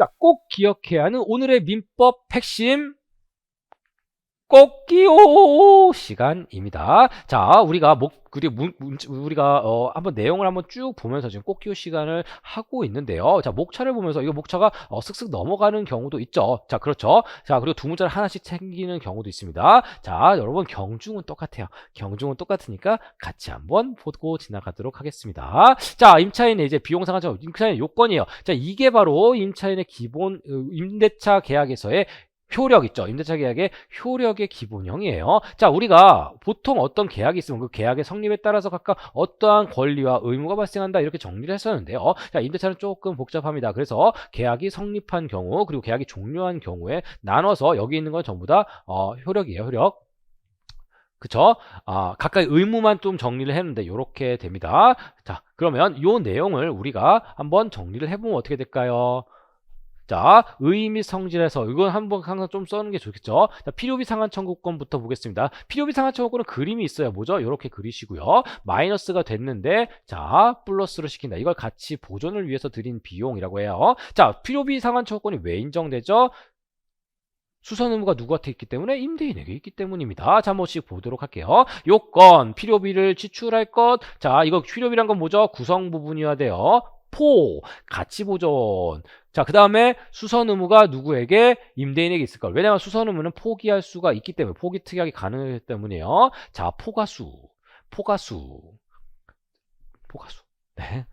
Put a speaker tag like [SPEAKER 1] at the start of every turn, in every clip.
[SPEAKER 1] 자, 꼭 기억해야 하는 오늘의 민법 핵심 꼭기요 시간입니다. 자, 우리가 목 그리고 우리가 어, 한번 내용을 한번 쭉 보면서 지금 꼭기요 시간을 하고 있는데요. 자, 목차를 보면서 이거 목차가 어, 쓱쓱 넘어가는 경우도 있죠. 자, 그렇죠. 자, 그리고 두 문자를 하나씩 챙기는 경우도 있습니다. 자, 여러분 경중은 똑같아요. 경중은 똑같으니까 같이 한번 보고 지나가도록 하겠습니다. 자, 임차인의 이제 비용상한점 임차인의 요건이에요. 자, 이게 바로 임차인의 기본 어, 임대차 계약에서의 효력 있죠. 임대차 계약의 효력의 기본형이에요. 자, 우리가 보통 어떤 계약이 있으면 그 계약의 성립에 따라서 각각 어떠한 권리와 의무가 발생한다 이렇게 정리를 했었는데요. 자, 임대차는 조금 복잡합니다. 그래서 계약이 성립한 경우 그리고 계약이 종료한 경우에 나눠서 여기 있는 건 전부 다 어, 효력이에요. 효력. 그쵸? 아, 각각 의무만 좀 정리를 했는데 이렇게 됩니다. 자, 그러면 이 내용을 우리가 한번 정리를 해보면 어떻게 될까요? 자, 의의 및 성질에서 이건 한번 항상 좀 써는 게 좋겠죠. 자, 필요비 상한 청구권부터 보겠습니다. 필요비 상한 청구권은 그림이 있어요. 뭐죠? 이렇게 그리시고요. 마이너스가 됐는데 자, 플러스로 시킨다. 이걸 같이 보존을 위해서 드린 비용이라고 해요. 자, 필요비 상한 청구권이 왜 인정되죠? 수선 의무가 누구한테 있기 때문에 임대인에게 있기 때문입니다. 자, 한 번씩 보도록 할게요. 요건, 필요비를 지출할 것. 자, 이거 필요비란 건 뭐죠? 구성 부분이어야 돼요. 포, 가치 보존. 자, 그 다음에 수선 의무가 누구에게? 임대인에게 있을 걸. 왜냐하면 수선 의무는 포기할 수가 있기 때문에, 포기 특약이 가능하기 때문이에요. 자, 포가수. 포가수. 포가수. 네.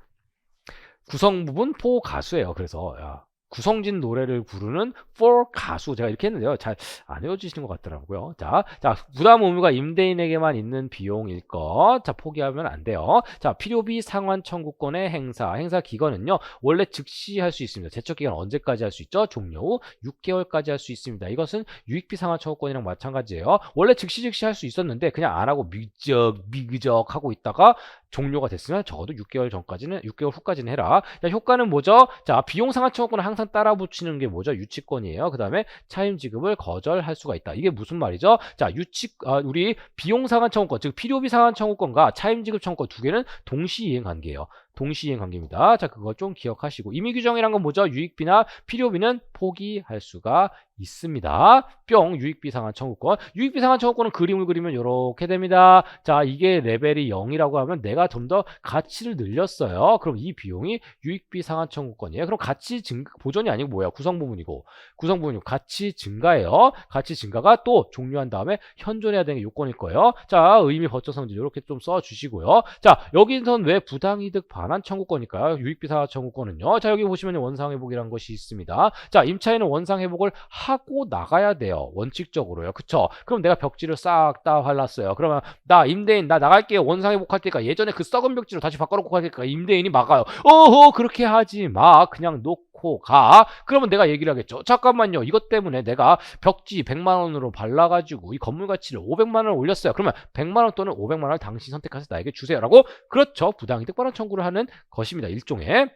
[SPEAKER 1] 구성 부분 포가수예요. 그래서, 야. 구성진 노래를 부르는 for 가수 제가 이렇게 했는데요. 잘 안 외워지시는 것 같더라고요. 자, 자 부담 의무가 임대인에게만 있는 비용일 것. 자 포기하면 안 돼요. 자 필요비 상환 청구권의 행사 행사 기간은요 원래 즉시 할 수 있습니다. 제척 기간 언제까지 할 수 있죠? 종료 후 6개월까지 할 수 있습니다. 이것은 유익비 상환 청구권이랑 마찬가지예요. 원래 즉시 즉시 할 수 있었는데 그냥 안 하고 미적 미그적 하고 있다가 종료가 됐으면 적어도 6개월 전까지는 6개월 후까지는 해라. 자, 효과는 뭐죠? 자, 비용 상한 청구권을 항상 따라 붙이는 게 뭐죠? 유치권이에요. 그 다음에 차임 지급을 거절할 수가 있다. 이게 무슨 말이죠? 자, 유치 아, 우리 비용 상한 청구권, 즉 필요비 상한 청구권과 차임 지급 청구권 두 개는 동시 이행 관계예요. 동시이행 관계입니다. 자, 그거 좀 기억하시고 임의 규정이란 건 뭐죠? 유익비나 필요비는 포기할 수가 있습니다. 뿅 유익비 상한 청구권. 유익비 상한 청구권은 그림을 그리면 이렇게 됩니다. 자, 이게 레벨이 0이라고 하면 내가 좀 더 가치를 늘렸어요. 그럼 이 비용이 유익비 상한 청구권이에요. 그럼 가치 증 보존이 아니고 뭐야? 구성 부분이고 구성 부분이 가치 증가예요. 가치 증가가 또 종료한 다음에 현존해야 되는 게 요건일 거예요. 자, 의미 버처 성질 이렇게 좀 써 주시고요. 자, 여기선 왜 부당이득 반환 청구권일까요? 유익비 상한 청구권은요. 자, 여기 보시면 원상 회복이라는 것이 있습니다. 자, 임차인은 원상 회복을 하고 나가야 돼요. 원칙적으로요. 그쵸? 그럼 내가 벽지를 싹 다 발랐어요. 그러면 나 임대인 나 나갈게요. 원상 회복할 테니까 예전에 그 썩은 벽지로 다시 바꿔놓고 갈 테니까 임대인이 막아요. 어허 그렇게 하지 마. 그냥 놓고 가. 그러면 내가 얘기를 하겠죠. 잠깐만요. 이것 때문에 내가 벽지 100만 원으로 발라 가지고 이 건물 가치를 500만 원을 올렸어요. 그러면 100만 원 또는 500만 원을 당신 선택해서 나에게 주세요라고 그렇죠. 부당이득 반환 청구를 하는 것입니다. 일종의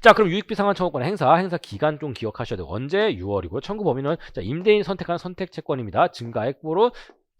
[SPEAKER 1] 자, 그럼 유익비 상환 청구권 행사, 행사 기간 좀 기억하셔야 돼요. 언제? 6월이고요. 청구 범위는 자, 임대인 선택한 선택 채권입니다. 증가액으로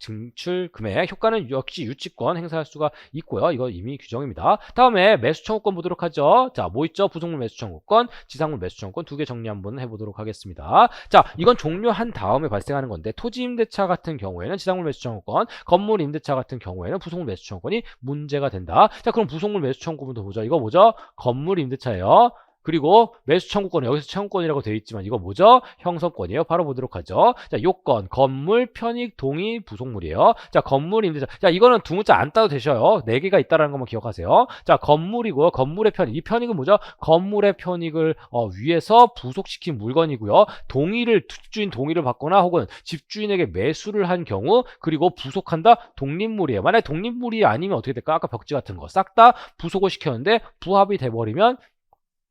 [SPEAKER 1] 증출 금액 효과는 역시 유치권 행사할 수가 있고요. 이거 이미 규정입니다. 다음에 매수 청구권 보도록 하죠. 자, 뭐 있죠? 부속물 매수 청구권, 지상물 매수 청구권 두 개 정리 한번 해보도록 하겠습니다. 자, 이건 종료한 다음에 발생하는 건데 토지 임대차 같은 경우에는 지상물 매수 청구권, 건물 임대차 같은 경우에는 부속물 매수 청구권이 문제가 된다. 자, 그럼 부속물 매수 청구권부터 보죠. 이거 뭐죠? 건물 임대차예요. 그리고 매수 청구권 여기서 청구권이라고 되어 있지만 이거 뭐죠? 형성권이에요. 바로 보도록 하죠. 자, 요건 건물 편익 동의 부속물이에요. 자, 건물 임대차. 자, 이거는 두 문자 안 따도 되셔요. 네 개가 있다라는 것만 기억하세요. 자, 건물이고요. 건물의 편익. 이 편익은 뭐죠? 건물의 편익을 어, 위해서 부속시킨 물건이고요. 동의를 집주인 동의를 받거나 혹은 집주인에게 매수를 한 경우 그리고 부속한다 독립물이에요. 만약에 독립물이 아니면 어떻게 될까? 아까 벽지 같은 거 싹 다 부속을 시켰는데 부합이 돼 버리면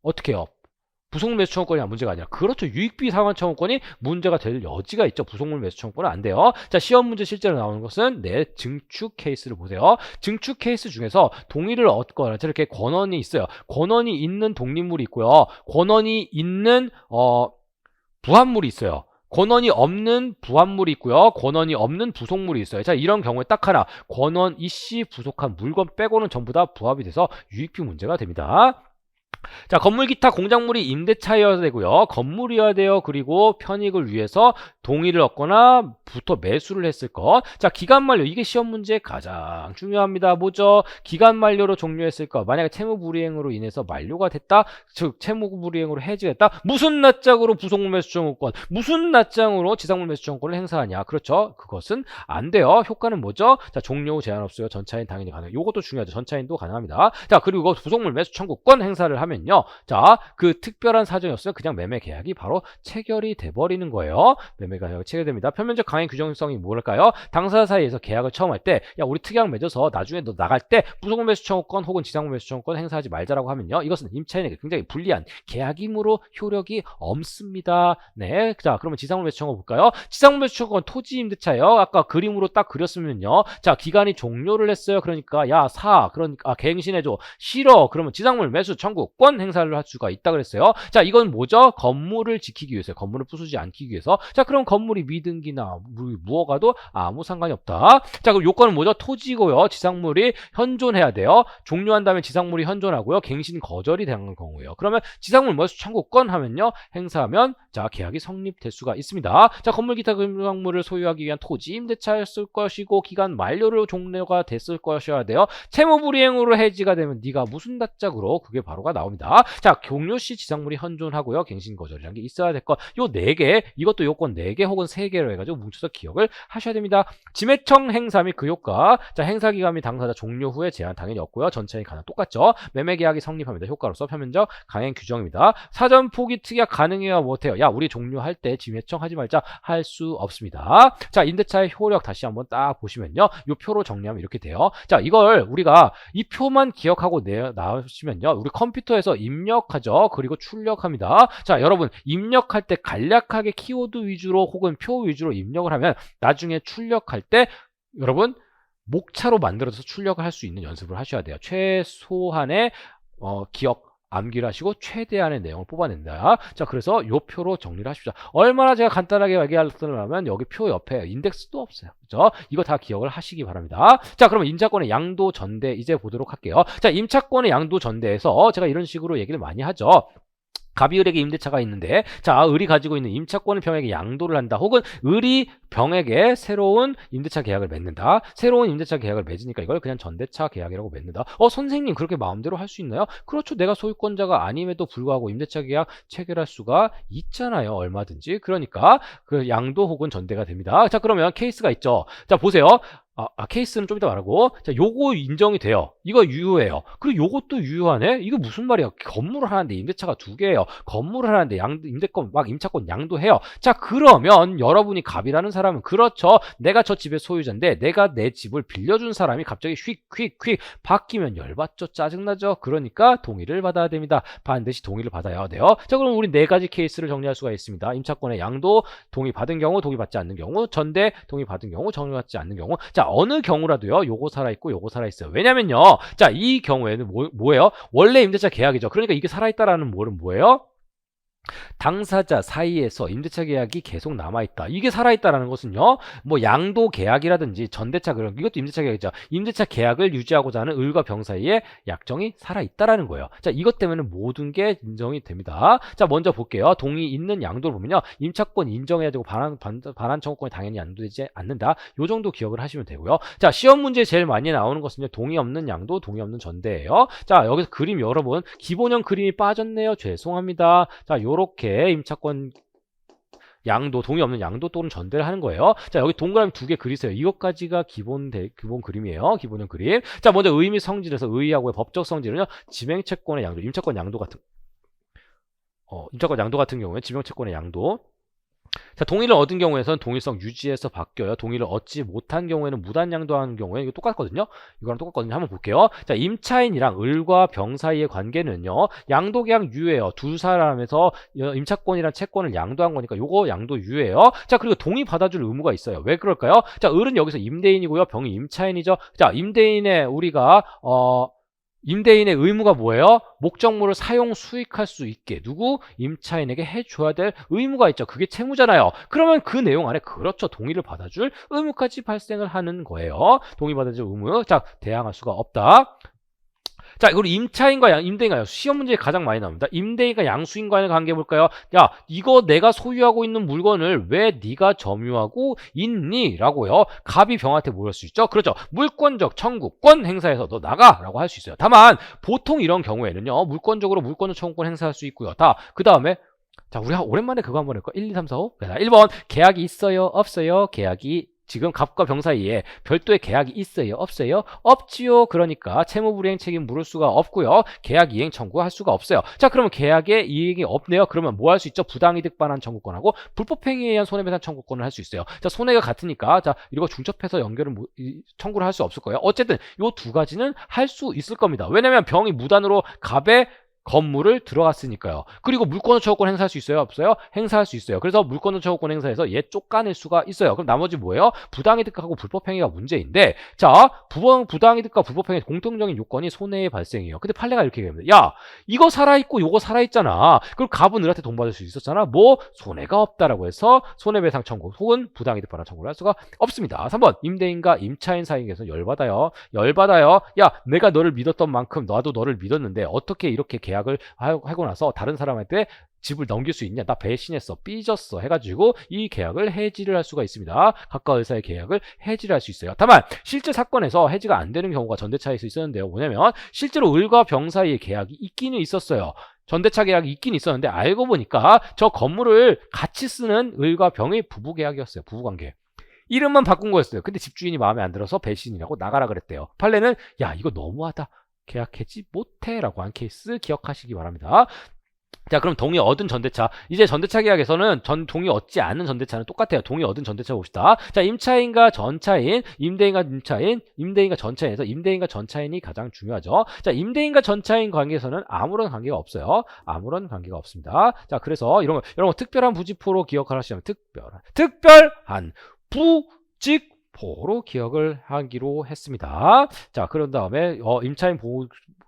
[SPEAKER 1] 어떻게 해요? 부속물 매수 청구권이 문제가 아니라. 그렇죠. 유익비 상환 청구권이 문제가 될 여지가 있죠. 부속물 매수 청구권은 안 돼요. 자 시험 문제 실제로 나오는 것은 내 증축 케이스를 보세요. 증축 케이스 중에서 동의를 얻거나 저렇게 권한이 있어요. 권한이 있는 독립물이 있고요. 권한이 있는 어 부합물이 있어요. 권한이 없는 부합물이 있고요. 권한이 없는 부속물이 있어요. 자, 이런 경우에 딱 하나. 권한 이씨 부속한 물건 빼고는 전부 다 부합이 돼서 유익비 문제가 됩니다. 자, 건물 기타 공작물이 임대차여야 되고요. 건물이어야 돼요. 그리고 편익을 위해서 동의를 얻거나 부터 매수를 했을 것. 자, 기간 만료. 이게 시험 문제 가장 중요합니다. 뭐죠? 기간 만료로 종료했을 것. 만약에 채무 불이행으로 인해서 만료가 됐다. 즉 채무 불이행으로 해지했다. 무슨 낯장으로 부속물 매수 청구권, 무슨 낯장으로 지상물 매수 청구권을 행사하냐. 그렇죠? 그것은 안 돼요. 효과는 뭐죠? 자, 종료 후 제한 없어요. 전차인 당연히 가능. 요것도 중요하죠. 전차인도 가능합니다. 자, 그리고 부속물 매수 청구권 행사를 하면요. 자, 그 특별한 사정이었으면 그냥 매매 계약이 바로 체결이 돼 버리는 거예요. 매매 계약이 체결됩니다. 표면적 강행 규정성이 뭐랄까요? 당사자 사이에서 계약을 처음 할 때, 야, 우리 특약 맺어서 나중에 너 나갈 때 부속물 매수 청구권 혹은 지상물 매수 청구권 행사하지 말자라고 하면요. 이것은 임차인에게 굉장히 불리한 계약이므로 효력이 없습니다. 네. 자, 그러면 지상물 매수 청구 볼까요? 지상물 매수 청구권 토지 임대차예요. 아까 그림으로 딱 그렸으면요. 자, 기간이 종료를 했어요. 그러니까 야, 사. 그러니까 아, 갱신해 줘. 싫어. 그러면 지상물 매수 청구권 행사를 할 수가 있다 그랬어요. 자, 이건 뭐죠? 건물을 지키기 위해서, 건물을 부수지 않기 위해서. 자, 그럼 건물이 미등기나 무- 무허가도 아무 상관이 없다. 자, 그럼 요건은 뭐죠? 토지고요. 지상물이 현존해야 돼요. 종료한 다음에 지상물이 현존하고요. 갱신 거절이 되는 경우예요. 그러면 지상물 매수 청구권 하면요. 행사하면 자, 계약이 성립될 수가 있습니다. 자, 건물 기타 금융물을 소유하기 위한 토지 임대차였을 것이고 기간 만료로 종료가 됐을 것이어야 돼요. 채무 불이행으로 해지가 되면 네가 무슨 낯짝으로 그게 바로가 나옵니다. 자, 종료 시 지상물이 현존하고요. 갱신 거절이라는 게 있어야 될 것. 요 네 개, 이것도 요건 네개 혹은 세 개로 해가지고 뭉쳐서 기억을 하셔야 됩니다. 지매청 행사 및 그 효과. 자, 행사 기간 및 당사자 종료 후에 제한 당연히 없고요. 전체인 가능 똑같죠. 매매 계약이 성립합니다. 효과로서 표면적 강행 규정입니다. 사전 포기 특약 가능해야 못해요. 야, 우리 종료할 때 지매청 하지 말자 할 수 없습니다. 자, 임대차의 효력 다시 한번 딱 보시면요. 요 표로 정리하면 이렇게 돼요. 자, 이걸 우리가 이 표만 기억하고 내 나오시면요. 우리 컴퓨터에서 입력하죠. 그리고 출력합니다. 자, 여러분 입력할 때 간략하게 키워드 위주로 혹은 표 위주로 입력을 하면 나중에 출력할 때 여러분 목차로 만들어서 출력을 할 수 있는 연습을 하셔야 돼요. 최소한의 어, 기억 암기를 하시고 최대한의 내용을 뽑아낸다. 자, 그래서 요 표로 정리를 하십시오. 얼마나 제가 간단하게 얘기하려면 여기 표 옆에 인덱스도 없어요. 그죠? 이거 다 기억을 하시기 바랍니다. 자, 그러면 임차권의 양도 전대 이제 보도록 할게요. 자, 임차권의 양도 전대에서 제가 이런 식으로 얘기를 많이 하죠. 갑이을에게 임대차가 있는데 자 을이 가지고 있는 임차권을 병에게 양도를 한다. 혹은 을이 병에게 새로운 임대차 계약을 맺는다. 새로운 임대차 계약을 맺으니까 이걸 그냥 전대차 계약이라고 맺는다. 어 선생님 그렇게 마음대로 할 수 있나요? 그렇죠. 내가 소유권자가 아님에도 불구하고 임대차 계약 체결할 수가 있잖아요 얼마든지. 그러니까 그 양도 혹은 전대가 됩니다. 자 그러면 케이스가 있죠. 자 보세요 아, 아, 케이스는 좀 이따 말하고. 자 요거 인정이 돼요. 이거 유효해요. 그리고 요것도 유효하네? 이거 무슨 말이야? 건물을 하는데 임대차가 두 개예요. 건물을 하는데 양 임대권 막 임차권 양도해요. 자 그러면 여러분이 갑이라는 사람은 그렇죠. 내가 저 집의 소유자인데 내가 내 집을 빌려준 사람이 갑자기 휙휙휙 바뀌면 열받죠. 짜증나죠. 그러니까 동의를 받아야 됩니다. 반드시 동의를 받아야 돼요. 자 그럼 우리 네 가지 케이스를 정리할 수가 있습니다. 임차권의 양도 동의 받은 경우 동의 받지 않는 경우 전대 동의 받은 경우 정의 받지 않는 경우. 자 어느 경우라도요 요거 살아있고 요거 살아있어요. 왜냐면요 자 이 경우에는 뭐, 뭐예요? 원래 임대차 계약이죠. 그러니까 이게 살아있다라는 뭐는 뭐예요 당사자 사이에서 임대차 계약이 계속 남아있다. 이게 살아있다라는 것은요, 뭐 양도 계약이라든지 전대차 그런 이것도 임대차 계약이죠. 임대차 계약을 유지하고자 하는 을과 병 사이에 약정이 살아있다라는 거예요. 자, 이것 때문에 모든 게 인정이 됩니다. 자, 먼저 볼게요. 동의 있는 양도를 보면요, 임차권 인정해야 되고 반환 반, 반환 청구권이 당연히 양도되지 않는다. 요 정도 기억을 하시면 되고요. 자, 시험 문제 제일 많이 나오는 것은요, 동의 없는 양도, 동의 없는 전대예요. 자, 여기서 그림 여러분 기본형 그림이 빠졌네요. 죄송합니다. 자, 요 렇게 임차권 양도, 동의 없는 양도 또는 전대를 하는 거예요. 자, 여기 동그라미 두 개 그리세요. 이것까지가 기본 대, 기본 그림이에요. 기본형 그림. 자, 먼저 의미 성질에서 의의하고의 법적 성질은요, 지명채권의 양도, 임차권 양도 같은, 어, 임차권 양도 같은 경우에 지명채권의 양도. 자, 동의를 얻은 경우에선 동일성 유지해서 바뀌어요. 동의를 얻지 못한 경우에는 무단양도하는 경우에 이거 똑같거든요. 이거랑 똑같거든요. 한번 볼게요. 자, 임차인이랑 을과 병 사이의 관계는요. 양도계약 유예요. 두 사람에서 임차권이랑 채권을 양도한 거니까 요거 양도 유예요. 자, 그리고 동의 받아줄 의무가 있어요. 왜 그럴까요? 자, 을은 여기서 임대인이고요. 병이 임차인이죠. 자, 임대인의 우리가 어 임대인의 의무가 뭐예요? 목적물을 사용 수익할 수 있게 누구 임차인에게 해줘야 될 의무가 있죠. 그게 채무잖아요. 그러면 그 내용 안에 그렇죠. 동의를 받아줄 의무까지 발생을 하는 거예요. 동의 받아줄 의무. 자 대항할 수가 없다. 자, 그리고 임차인과 양, 임대인과 양, 시험 문제에 가장 많이 나옵니다. 임대인과 양수인과의 관계 볼까요? 야, 이거 내가 소유하고 있는 물건을 왜 네가 점유하고 있니? 라고요. 갑이 병한테 물을 수 있죠. 그렇죠. 물권적 청구권 행사에서 너 나가라고 할 수 있어요. 다만 보통 이런 경우에는요. 물권적으로 물권적 청구권 행사할 수 있고요. 다 그 다음에 자, 우리 한- 오랜만에 그거 한번 할까? 1, 2, 3, 4, 5. 자, 1번 계약이 있어요, 없어요? 계약이 지금 갑과 병 사이에 별도의 계약이 있어요, 없어요? 없지요. 그러니까 채무불이행 책임 물을 수가 없고요. 계약 이행 청구할 수가 없어요. 자, 그러면 계약에 이행이 없네요. 그러면 뭐 할 수 있죠? 부당이득 반환 청구권하고 불법행위에 의한 손해배상 청구권을 할 수 있어요. 자, 손해가 같으니까 자, 이거 중첩해서 연결을 못- 이- 청구를 할 수 없을 거예요. 어쨌든 요두 가지는 할 수 있을 겁니다. 왜냐면 병이 무단으로 갑에 건물을 들어갔으니까요. 그리고 물권의 처우권 행사할 수 있어요? 없어요? 행사할 수 있어요. 그래서 물권의 처우권 행사에서 얘 쫓아낼 수가 있어요. 그럼 나머지 뭐예요? 부당이득하고 불법행위가 문제인데 자, 부당, 부당이득과 불법행위 공통적인 요건이 손해의 발생이에요. 근데 판례가 이렇게 얘기합니다. 야, 이거 살아있고 요거 살아있잖아. 그럼 갑은 을한테 돈 받을 수 있었잖아. 뭐 손해가 없다라고 해서 손해배상 청구 혹은 부당이득 반환 청구를 할 수가 없습니다. 3번 임대인과 임차인 사이에서 열받아요. 열받아요. 야, 내가 너를 믿었던 만큼 나도 너를 믿었는데 어떻게 이렇게 계약을 하- 하고 나서 다른 사람한테 집을 넘길 수 있냐? 나 배신했어, 삐졌어 해가지고 이 계약을 해지를 할 수가 있습니다. 각각 의사의 계약을 해지를 할 수 있어요. 다만 실제 사건에서 해지가 안 되는 경우가 전대차에서 있었는데요. 뭐냐면 실제로 을과 병 사이의 계약이 있기는 있었어요. 전대차 계약이 있긴 있었는데 알고 보니까 저 건물을 같이 쓰는 을과 병의 부부 계약이었어요. 부부 관계. 이름만 바꾼 거였어요. 근데 집주인이 마음에 안 들어서 배신이라고 나가라 그랬대요. 판례는 야 이거 너무하다. 계약 해지 못해라고 한 케이스 기억하시기 바랍니다. 자, 그럼 동의 얻은 전대차. 이제 전대차 계약에서는 전 동의 얻지 않는 전대차는 똑같아요. 동의 얻은 전대차 봅시다. 자, 임차인과 전차인, 임대인과 임차인, 임대인과 전차인에서 임대인과 전차인이 가장 중요하죠. 자, 임대인과 전차인 관계에서는 아무런 관계가 없어요. 아무런 관계가 없습니다. 자, 그래서 이런 거, 여러분 특별한 부지포로 기억하시면 특별한, 특별한 부직 포로 기억을 하기로 했습니다. 자, 그런 다음에 어, 임차인 보호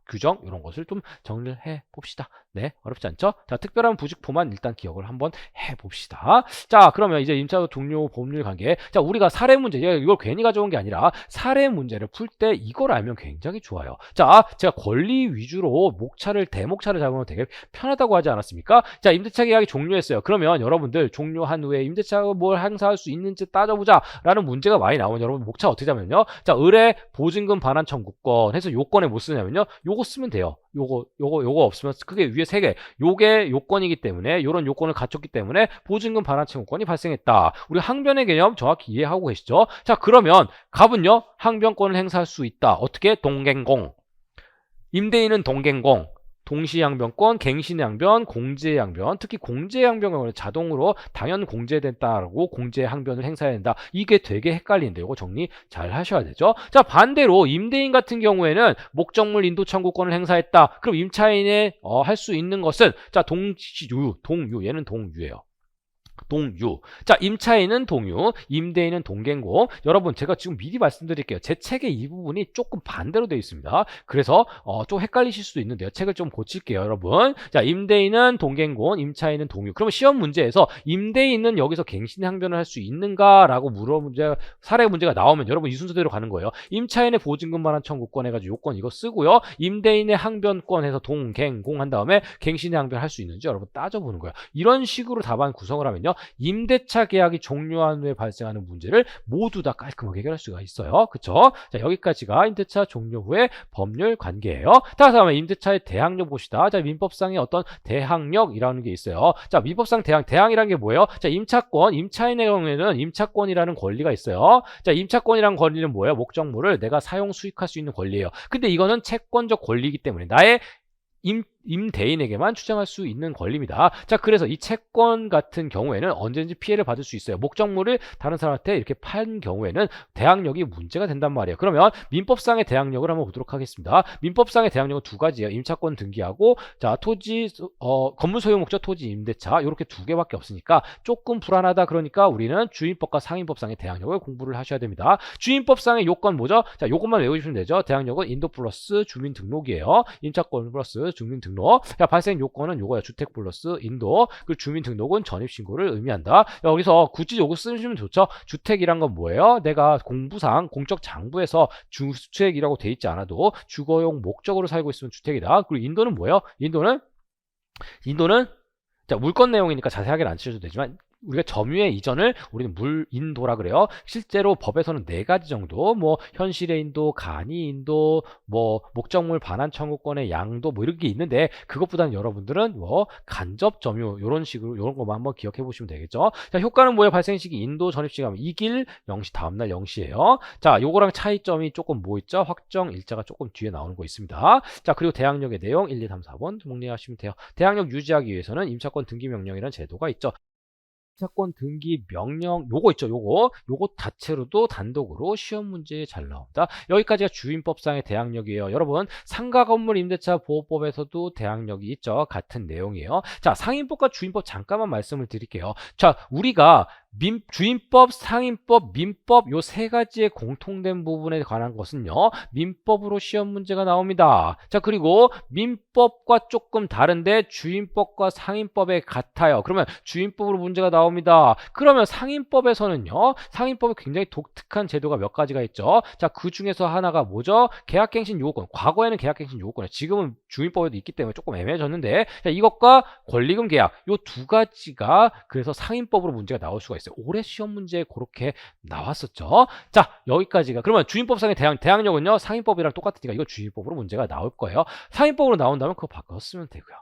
[SPEAKER 1] 규정 이런 것을 좀 정리를 해 봅시다. 네, 어렵지 않죠? 자, 특별한 부직포만 일단 기억을 한번 해 봅시다. 자, 그러면 이제 임차 동료 법률 관계. 자, 우리가 사례 문제, 예, 이걸 괜히 가져온 게 아니라 사례 문제를 풀 때 이걸 알면 굉장히 좋아요. 자, 제가 권리 위주로 목차를 대목차를 잡으면 되게 편하다고 하지 않았습니까? 자, 임대차 계약이 종료했어요. 그러면 여러분들 종료한 후에 임대차가 뭘 행사할 수 있는지 따져보자 라는 문제가 많이 나오면 여러분 목차 어떻게 잡냐면요. 자, 의뢰 보증금 반환 청구권 해서 요건에 뭐 쓰냐면요. 요거 쓰면 돼요. 요거 요거 요거 없으면 크게 위에 세 개. 요게 요건이기 때문에 요런 요건을 갖췄기 때문에 보증금 반환 청구권이 발생했다. 우리 항변의 개념 정확히 이해하고 계시죠? 자, 그러면 갑은요. 항변권을 행사할 수 있다. 어떻게? 동갱공. 임대인은 동갱공. 동시양변권, 갱신양변, 공제양변, 특히 공제양변은 자동으로 당연 공제됐다라고 공제항변을 행사해야 된다. 이게 되게 헷갈리는데 이거 정리 잘 하셔야 되죠. 자 반대로 임대인 같은 경우에는 목적물 인도 청구권을 행사했다. 그럼 임차인의 어, 할 수 있는 것은 자 동유, 동유 얘는 동유예요. 동유. 자, 임차인은 동유, 임대인은 동갱공. 여러분, 제가 지금 미리 말씀드릴게요. 제 책의 이 부분이 조금 반대로 되어 있습니다. 그래서 어, 좀 헷갈리실 수도 있는데요. 책을 좀 고칠게요, 여러분. 자, 임대인은 동갱공, 임차인은 동유. 그러면 시험 문제에서 임대인은 여기서 갱신 항변을 할 수 있는가라고 물어 문제 사례 문제가 나오면 여러분 이 순서대로 가는 거예요. 임차인의 보증금 반환 청구권 해가지고 요건 이거 쓰고요. 임대인의 항변권 해서 동갱공 한 다음에 갱신의 항변 할 수 있는지 여러분 따져보는 거예요. 이런 식으로 답안 구성을 하면요. 임대차 계약이 종료한 후에 발생하는 문제를 모두 다 깔끔하게 해결할 수가 있어요. 그쵸? 자, 여기까지가 임대차 종료 후의 법률 관계예요. 자, 다음에 임대차의 대항력 봅시다. 자, 민법상의 어떤 대항력이라는 게 있어요. 자, 민법상 대항, 대항이라는 게 뭐예요? 자, 임차권, 임차인의 경우에는 임차권이라는 권리가 있어요. 자, 임차권이라는 권리는 뭐예요? 목적물을 내가 사용 수익할 수 있는 권리예요. 근데 이거는 채권적 권리이기 때문에 나의 임, 임대인에게만 주장할 수 있는 권리입니다. 자, 그래서 이 채권 같은 경우에는 언제든지 피해를 받을 수 있어요. 목적물을 다른 사람한테 이렇게 판 경우에는 대항력이 문제가 된단 말이에요. 그러면 민법상의 대항력을 한번 보도록 하겠습니다. 민법상의 대항력은 두 가지예요. 임차권 등기하고 자, 토지 어, 건물 소유 목적 토지 임대차 이렇게 두 개밖에 없으니까 조금 불안하다 그러니까 우리는 주임법과 상임법상의 대항력을 공부를 하셔야 됩니다. 주임법상의 요건 뭐죠? 자, 요것만 외우시면 되죠. 대항력은 인도 플러스 주민 등록이에요. 임차권 플러스 주민 등록 주민 등록. 자, 발생 요건은 요거야. 주택 플러스 인도. 그리고 주민 등록은 전입 신고를 의미한다. 여기서 굳이 요거 쓰시면 좋죠. 주택이란 건 뭐예요? 내가 공부상 공적 장부에서 주택이라고 돼 있지 않아도 주거용 목적으로 살고 있으면 주택이다. 그리고 인도는 뭐예요? 인도는 인도는 자, 물건 내용이니까 자세하게는 안 치셔도 되지만 우리가 점유의 이전을 우리는 물인도라 그래요. 실제로 법에서는 네 가지 정도, 뭐 현실의 인도, 간이 인도, 뭐 목적물 반환 청구권의 양도 뭐 이런 게 있는데 그것보다는 여러분들은 뭐 간접 점유 이런 식으로 이런 것만 한번 기억해 보시면 되겠죠. 자, 효과는 뭐예요? 발생 시기 인도 전입 시간 이길 0시 다음 날 0시예요. 자, 요거랑 차이점이 조금 뭐 있죠? 확정 일자가 조금 뒤에 나오는 거 있습니다. 자, 그리고 대항력의 내용 1, 2, 3, 4번 정리하시면 돼요. 대항력 유지하기 위해서는 임차권 등기 명령이라는 제도가 있죠. 임차권 등기 명령 요거 있죠 요거. 요거 자체로도 단독으로 시험 문제에 잘 나옵니다. 여기까지가 주임법상의 대항력이에요. 여러분 상가 건물 임대차 보호법에서도 대항력이 있죠. 같은 내용이에요. 자 상임법과 주임법 잠깐만 말씀을 드릴게요. 자 우리가 민, 주임법, 상임법, 민법 요 세 가지의 공통된 부분에 관한 것은요. 민법으로 시험 문제가 나옵니다. 자, 그리고 민법과 조금 다른데 주임법과 상임법에 같아요. 그러면 주임법으로 문제가 나옵니다. 그러면 상임법에서는요. 상임법에 굉장히 독특한 제도가 몇 가지가 있죠. 자, 그 중에서 하나가 뭐죠? 계약갱신 요건. 과거에는 계약갱신 요건이에요. 지금은 주임법에도 있기 때문에 조금 애매해졌는데 자, 이것과 권리금 계약 요 두 가지가 그래서 상임법으로 문제가 나올 수가 있어요. 올해 시험 문제에 그렇게 나왔었죠. 자, 여기까지가 그러면 주임법상의 대항, 대항력은요. 상임법이랑 똑같으니까 이거 주임법으로 문제가 나올 거예요. 상임법으로 나온다면 그거 바꿔 쓰면 되고요.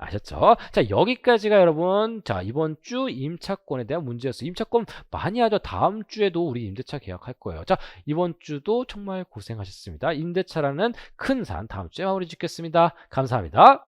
[SPEAKER 1] 아셨죠? 자, 여기까지가 여러분, 자, 이번 주 임차권에 대한 문제였어요. 임차권 많이 하죠. 다음 주에도 우리 임대차 계약할 거예요. 자, 이번 주도 정말 고생하셨습니다. 임대차라는 큰 산 다음 주에 마무리 짓겠습니다. 감사합니다.